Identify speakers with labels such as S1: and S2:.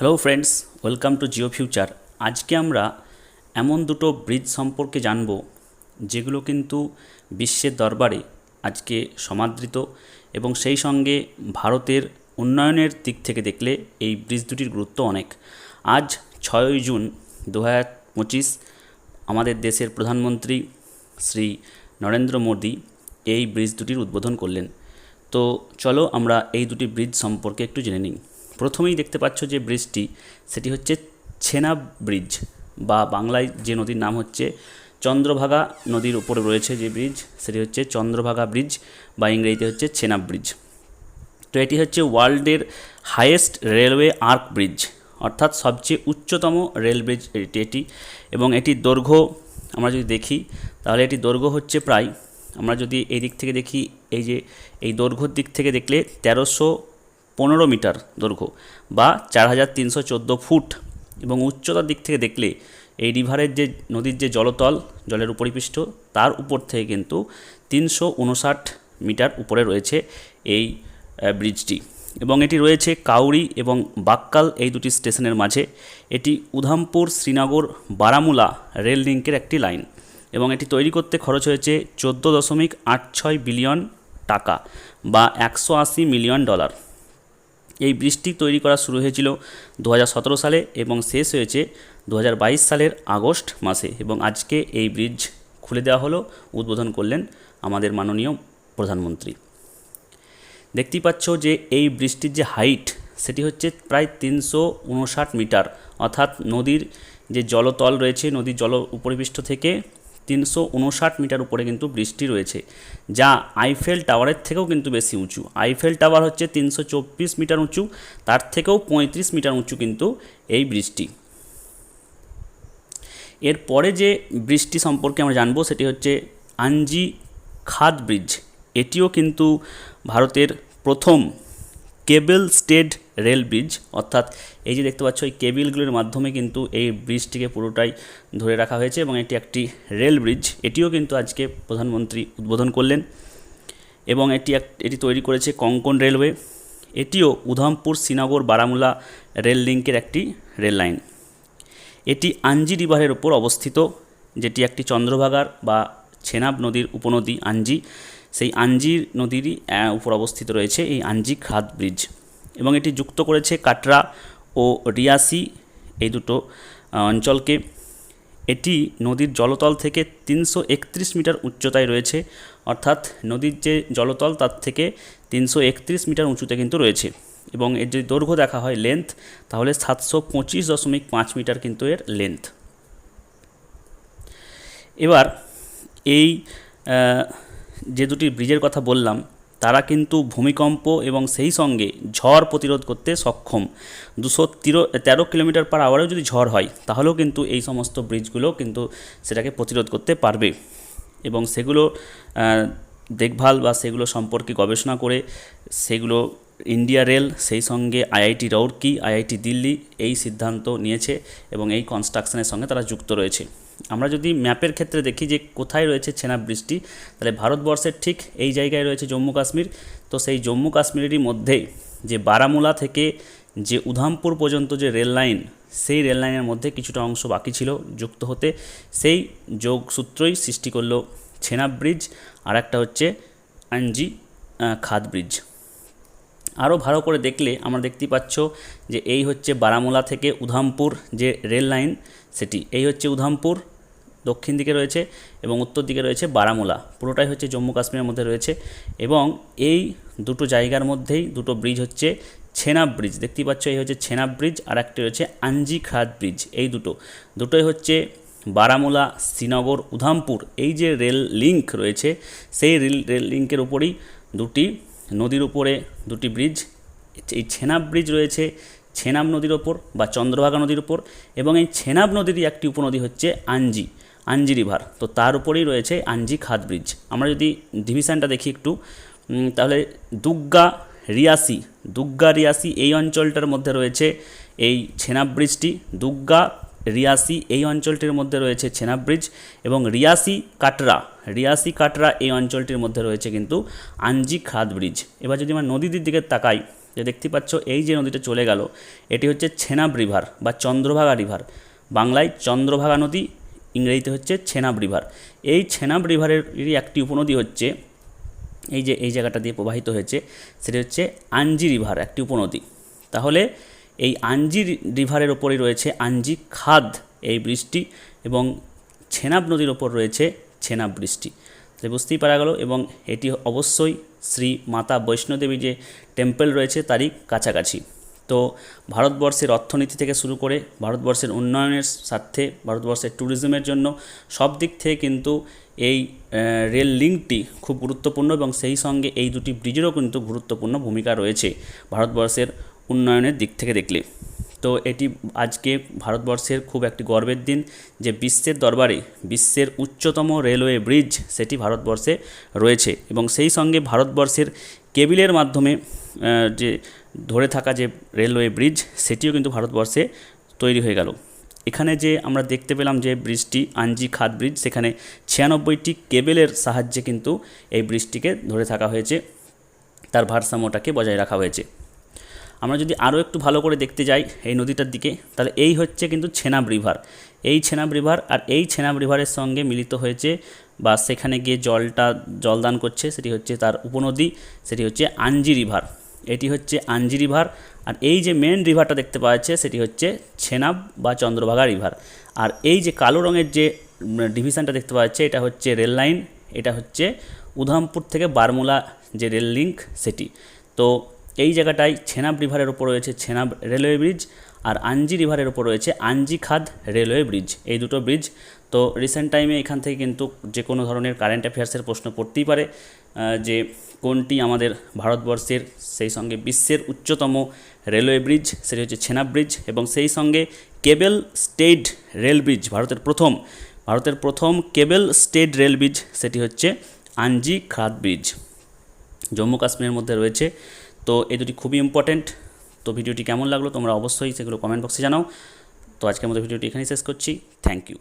S1: Hello friends welcome to Jio future আজকে আমরা এমন দুটো ব্রিজ সম্পর্কে জানব, যেগুলো কিন্তু বিশ্বের দরবারে আজকে সমাদৃত এবং সেই সঙ্গে ভারতের উন্নয়নের দিক থেকে দেখলে এই ব্রিজ দুটির গুরুত্ব অনেক। আজ ছয়ই জুন দু পঁচিশ, আমাদের দেশের প্রধানমন্ত্রী শ্রী নরেন্দ্র মোদী এই ব্রিজ দুটির উদ্বোধন করলেন। তো চলো আমরা এই দুটি ব্রিজ সম্পর্কে একটু জেনে নিই। প্রথমেই দেখতে পাচ্ছ যে ব্রিজটি, সেটি হচ্ছে ছেনাব ব্রিজ বা বাংলায় যে নদীর নাম হচ্ছে চন্দ্রভাগা নদীর উপরে রয়েছে যে ব্রিজ, সেটি হচ্ছে চন্দ্রভাগা ব্রিজ বা ইংরেজিতে হচ্ছে ছেনাব ব্রিজ। তো এটি হচ্ছে ওয়ার্ল্ডের হাইয়েস্ট রেলওয়ে আর্ক ব্রিজ, অর্থাৎ সবচেয়ে উচ্চতম রেল ব্রিজ এটি এটি এবং এটির দৈর্ঘ্য আমরা যদি দেখি, তাহলে এটির দৈর্ঘ্য হচ্ছে প্রায়, আমরা যদি এই দিক থেকে দেখি, এই যে, এই দৈর্ঘ্যর দিক থেকে দেখলে তেরোশো পনেরো মিটার দৈর্ঘ্য বা চার হাজার তিনশো চোদ্দ ফুট এবং উচ্চতার দিক থেকে দেখলে এই রিভারের যে নদীর যে জলতল, জলের উপরিপৃষ্ঠ তার উপর থেকে কিন্তু তিনশো উনষাট মিটার উপরে রয়েছে এই ব্রিজটি এবং এটি রয়েছে কাউরি এবং বাক্কাল এই দুটি স্টেশনের মাঝে। এটি উধামপুর, শ্রীনগর, বারামুলা রেল লিঙ্কের একটি লাইন এবং এটি তৈরি করতে খরচ হয়েছে চোদ্দ দশমিক আট ছয় বিলিয়ন টাকা বা একশো আশি মিলিয়ন ডলার। এই ব্রিজটি তৈরি করা শুরু হয়েছিল দু হাজার সতেরো সালে এবং শেষ হয়েছে দু হাজার বাইশ সালের আগস্ট মাসে এবং আজকে এই ব্রিজ খুলে দেওয়া হলো, উদ্বোধন করলেন আমাদের মাননীয় প্রধানমন্ত্রী। দেখতেই পাচ্ছ যে এই ব্রিজটির যে হাইট সেটি হচ্ছে প্রায় তিনশো উনষাট মিটার, অর্থাৎ নদীর যে জলতল রয়েছে, নদীর জল উপরিপৃষ্ঠ থেকে তিনশো উনষাট মিটার উপরে কিন্তু বৃষ্টি রয়েছে, যা আইফেল টাওয়ারের থেকেও কিন্তু বেশি উঁচু। আইফেল টাওয়ার হচ্ছে তিনশো চব্বিশ মিটার উঁচু, তার থেকেও পঁয়ত্রিশ মিটার উঁচু কিন্তু এই বৃষ্টি। এরপরে যে বৃষ্টি সম্পর্কে আমরা জানব, সেটি হচ্ছে আঞ্জি খাদ ব্রিজ। এটিও কিন্তু ভারতের প্রথম কেবল স্টেড রেল ব্রিজ, অর্থাৎ এই যে দেখতে পাচ্ছ, এই কেবিলগুলির মাধ্যমে কিন্তু এই ব্রিজটিকে পুরোটাই ধরে রাখা হয়েছে এবং এটি একটি রেল ব্রিজ। এটিও কিন্তু আজকে প্রধানমন্ত্রী উদ্বোধন করলেন এবং এটি এক, এটি তৈরি করেছে কঙ্কন রেলওয়ে। এটিও উধামপুর, শ্রীনগর, বারামুলা রেল লিঙ্কের একটি রেল লাইন। এটি আঞ্জি রিভারের ওপর অবস্থিত, যেটি একটি চন্দ্রভাগার বা ছেনাব নদীর উপনদী আঞ্জি সেই আঞ্জি নদীরই উপর অবস্থিত রয়েছে এই আঞ্জি খাদ ব্রিজ। এবং এটি যুক্ত করেছে কাটরা ও রিয়াসি, এই দুটো অঞ্চলকে। এটি নদীর জলতল থেকে তিনশো একত্রিশ মিটার উচ্চতায় রয়েছে, অর্থাৎ নদীর যে জলতল তার থেকে তিনশো একত্রিশ মিটার উঁচুতে কিন্তু রয়েছে। এবং এর যদি দৈর্ঘ্য দেখা হয় লেন্থ তাহলে সাতশো পঁচিশ দশমিক পাঁচ মিটার কিন্তু এর লেন্থ এবার এই যে দুটি ব্রিজের কথা বললাম, তারা কিন্তু ভূমিকম্প এবং সেই সঙ্গে ঝড় প্রতিরোধ করতে সক্ষম। দুশো তিরো, তেরো কিলোমিটার পার আওয়ারেও যদি ঝড় হয়, তাহলেও কিন্তু এই সমস্ত ব্রিজগুলো কিন্তু সেটাকে প্রতিরোধ করতে পারবে। এবং সেগুলো দেখভাল বা সেগুলো সম্পর্কে গবেষণা করে সেগুলো ইন্ডিয়া রেল, সেই সঙ্গে আইআইটি রৌড়কি আইআইটি দিল্লি এই সিদ্ধান্ত নিয়েছে এবং এই কনস্ট্রাকশনের সঙ্গে তারা যুক্ত রয়েছে। আমরা যদি ম্যাপের ক্ষেত্রে দেখি যে কোথায় রয়েছে ছেনাব ব্রিজটি তাহলে ভারতবর্ষের ঠিক এই জায়গায় রয়েছে জম্মু কাশ্মীর। তো সেই জম্মু কাশ্মীরেরই মধ্যে যে বারামুলা থেকে যে উধামপুর পর্যন্ত যে রেল লাইন, সেই রেল লাইনের মধ্যে কিছুটা অংশ বাকি ছিল যুক্ত হতে। সেই যোগসূত্রই সৃষ্টি করল ছেনা ব্রিজ আর একটা হচ্ছে আঞ্জি খাদ ব্রিজ। আরও ভালো করে দেখলে আমরা দেখতে পাচ্ছ যে এই হচ্ছে বারামুলা থেকে উধামপুর যে রেল লাইন, সেটি, এই হচ্ছে উধামপুর। দক্ষিণ দিকে রয়েছে এবং উত্তর দিকে রয়েছে বারামুলা। পুরোটাই হচ্ছে জম্মু কাশ্মীরের মধ্যে রয়েছে এবং এই দুটো জায়গার মধ্যেই দুটো ব্রিজ হচ্ছে ছেনাব ব্রিজ দেখতেই পাচ্ছ, এই হচ্ছে ছেনাব ব্রিজ আর একটি রয়েছে আঞ্জি খাদ ব্রিজ এই দুটো, দুটোই হচ্ছে বারামুলা, শ্রীনগর, উধামপুর। এই যে রেল লিঙ্ক রয়েছে, সেই রেল রেল লিঙ্কের উপরেই দুটি নদীর উপরে দুটি ব্রিজ এই ছেনাব ব্রিজ রয়েছে ছেনাব নদীর ওপর বা চন্দ্রভাগা নদীর ওপর এবং এই ছেনাব নদীরই একটি উপনদী হচ্ছে আঞ্জি আঞ্জি রিভার তো তার উপরেই রয়েছে আঞ্জি খাদ ব্রিজ। আমরা যদি ডিভিশনটা দেখি একটু তাহলে দুগ্গা রিয়াসি দুগ্গা রিয়াসি এই অঞ্চলটার মধ্যে রয়েছে এই ছেনাব ব্রিজটি, দুগ্গা রিয়াসি এই অঞ্চলটির মধ্যে রয়েছে ছেনাব ব্রিজ এবং রিয়াসি কাটরা রিয়াসি কাটরা এই অঞ্চলটির মধ্যে রয়েছে কিন্তু আঞ্জি খাদ ব্রিজ। এবার যদি আমরা নদীর দিকে তাকাই, যে দেখতে পাচ্ছ এই যে নদীটা চলে গেল, এটি হচ্ছে ছেনাব রিভার বা চন্দ্রভাগা রিভার। বাংলায় চন্দ্রভাগা নদী ইংরেজিতে হচ্ছে ছেনাব রিভার। এই ছেনাব রিভারেরই একটি উপনদী হচ্ছে, এই যে, এই জায়গাটা দিয়ে প্রবাহিত হয়েছে, সেটি হচ্ছে আঞ্জি রিভার একটি উপনদী। তাহলে এই আঞ্জি রিভারের ওপরই রয়েছে আঞ্জি খাদ এই বৃষ্টি এবং ছেনাব নদীর ওপর রয়েছে ছেনাব বৃষ্টি। তো বুঝতেই পারা গেল এবং এটি অবশ্যই শ্রী মাতা বৈষ্ণোদেবী যে টেম্পল রয়েছে, তারই কাছাকাছি। তো ভারতবর্ষের অর্থনীতি থেকে শুরু করে ভারতবর্ষের উন্নয়নের স্বার্থে, ভারতবর্ষের ট্যুরিজমের জন্য সব দিক থেকে কিন্তু এই রেল লিঙ্কটি খুব গুরুত্বপূর্ণ এবং সেই সঙ্গে এই দুটি ব্রিজেরও কিন্তু গুরুত্বপূর্ণ ভূমিকা রয়েছে ভারতবর্ষের উন্নয়নের দিক থেকে দেখলে। তো এটি আজকে ভারতবর্ষের খুব একটি গর্বের দিন যে বিশ্বের দরবারে বিশ্বের উচ্চতম রেলওয়ে ব্রিজ সেটি ভারতবর্ষে রয়েছে এবং সেই সঙ্গে ভারতবর্ষের কেবিলের মাধ্যমে যে ধরে থাকা যে রেলওয়ে ব্রিজ, সেটিও কিন্তু ভারতবর্ষে তৈরি হয়ে গেল। এখানে যে আমরা দেখতে পেলাম যে ব্রিজটি আঞ্জি খাদ ব্রিজ, সেখানে ছিয়ানব্বইটি কেবেলের সাহায্যে কিন্তু এই ব্রিজটিকে ধরে থাকা হয়েছে। তার ভারসাম্যটাকে বজায় রাখা হয়েছে। আমরা যদি আরও একটু ভালো করে দেখতে যাই এই নদীটার দিকে, তাহলে এই হচ্ছে কিন্তু ছেনাব রিভার। এই ছেনাব রিভার আর এই ছেনাব রিভারের সঙ্গে মিলিত হয়েছে বা সেখানে গিয়ে জলটা জলদান করছে, সেটি হচ্ছে তার উপনদী, সেটি হচ্ছে আঞ্জি রিভার। এটি হচ্ছে আঞ্জি রিভার। আর এই যে মেন রিভারটা দেখতে পাওয়া যাচ্ছে, সেটি হচ্ছে ছেনাব বা চন্দ্রভাগা রিভার। আর এই যে কালো রঙের যে ডিভিশনটা দেখতে পাওয়া যাচ্ছে, এটা হচ্ছে রেল লাইন এটা হচ্ছে উধামপুর থেকে বারমুলা যে রেল লিঙ্ক সেটি। তো এই জায়গাটায় ছেনাব রিভারের ওপর রয়েছে ছেনাব রেলওয়ে ব্রিজ আর আঞ্জি রিভারের ওপর রয়েছে আঞ্জি খাদ রেলওয়ে ব্রিজ এই দুটো ব্রিজ তো রিসেন্ট টাইমে এখান থেকে কিন্তু যে কোনো ধরনের কারেন্ট অ্যাফেয়ার্সের প্রশ্ন পড়তেই পারে। যে কোনটি আমাদের ভারতবর্ষের, সেই সঙ্গে বিশ্বের উচ্চতম রেলওয়ে ব্রিজ, সেটি হচ্ছে ছেনাব ব্রিজ এবং সেই সঙ্গে কেবল স্টেট রেল ব্রিজ, ভারতের প্রথম ভারতের প্রথম কেবল স্টেট রেল ব্রিজ, সেটি হচ্ছে আঞ্জি খাদ ব্রিজ। জম্মু কাশ্মীরের মধ্যে রয়েছে। তো এই দুটি খুবই ইম্পর্ট্যান্ট তো ভিডিওটি কেমন লাগল তোমরা অবশ্যই সেগুলো কমেন্ট বক্সে জানাও। তো আজকের মতো ভিডিওটি এখানেই শেষ করছি। Thank you